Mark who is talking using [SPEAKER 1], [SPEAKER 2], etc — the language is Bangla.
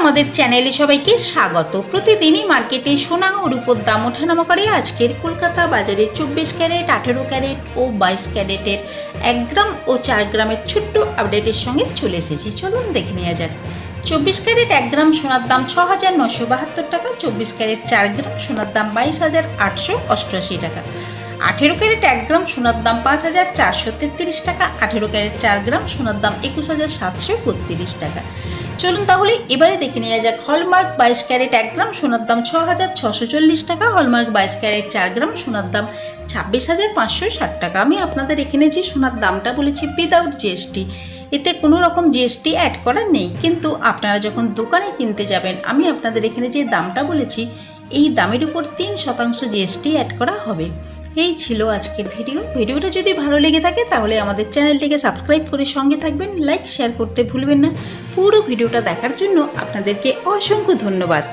[SPEAKER 1] আমাদের চ্যানেলে সবাইকে স্বাগত। প্রতিদিনই মার্কেটে সোনা ও রূপোর দাম ওঠানামা করে আজকের কলকাতা বাজারে চব্বিশ ক্যারেট, আঠেরো ক্যারেট ও বাইশ ক্যারেটের এক গ্রাম ও চার গ্রামের ছোট্ট আপডেটের সঙ্গে চলে এসেছি। চলুন দেখে নেওয়া যাক। চব্বিশ ক্যারেট এক গ্রাম সোনার দাম ছ হাজার নশো বাহাত্তর টাকা, চব্বিশ ক্যারেট চার গ্রাম সোনার দাম বাইশ হাজার আটশো অষ্টআশি টাকা। আঠেরো ক্যারেট এক গ্রাম সোনার দাম পাঁচ হাজার চারশো তেত্রিশ টাকা। আঠেরো ক্যারেট চার গ্রাম সোনার দাম একুশ হাজার সাতশো বত্রিশ টাকা। চলুন তাহলে এবারে দেখে নেওয়া যাক হলমার্ক বাইশ ক্যারেট এক গ্রাম সোনার দাম ছ হাজার ছশো চল্লিশ টাকা, হলমার্ক বাইশ ক্যারেট চার গ্রাম সোনার দাম ছাব্বিশ হাজার পাঁচশো ষাট টাকা। আমি আপনাদের এখানে যে সোনার দামটা বলেছি উইদাউট জিএসটি এতে কোনো রকম জিএসটি অ্যাড করা নেই। কিন্তু আপনারা যখন দোকানে কিনতে যাবেন, আমি আপনাদের এখানে যে দামটা বলেছি, এই দামের উপর তিন শতাংশ জিএসটি অ্যাড করা হবে। এই ছিল আজকের ভিডিও। ভিডিওটা যদি ভালো লেগে থাকে, তাহলে আমাদের চ্যানেলটিকে সাবস্ক্রাইব করে সঙ্গে থাকবেন। লাইক, শেয়ার করতে ভুলবেন না। পুরো ভিডিওটা দেখার জন্য আপনাদেরকে অসংখ্য ধন্যবাদ।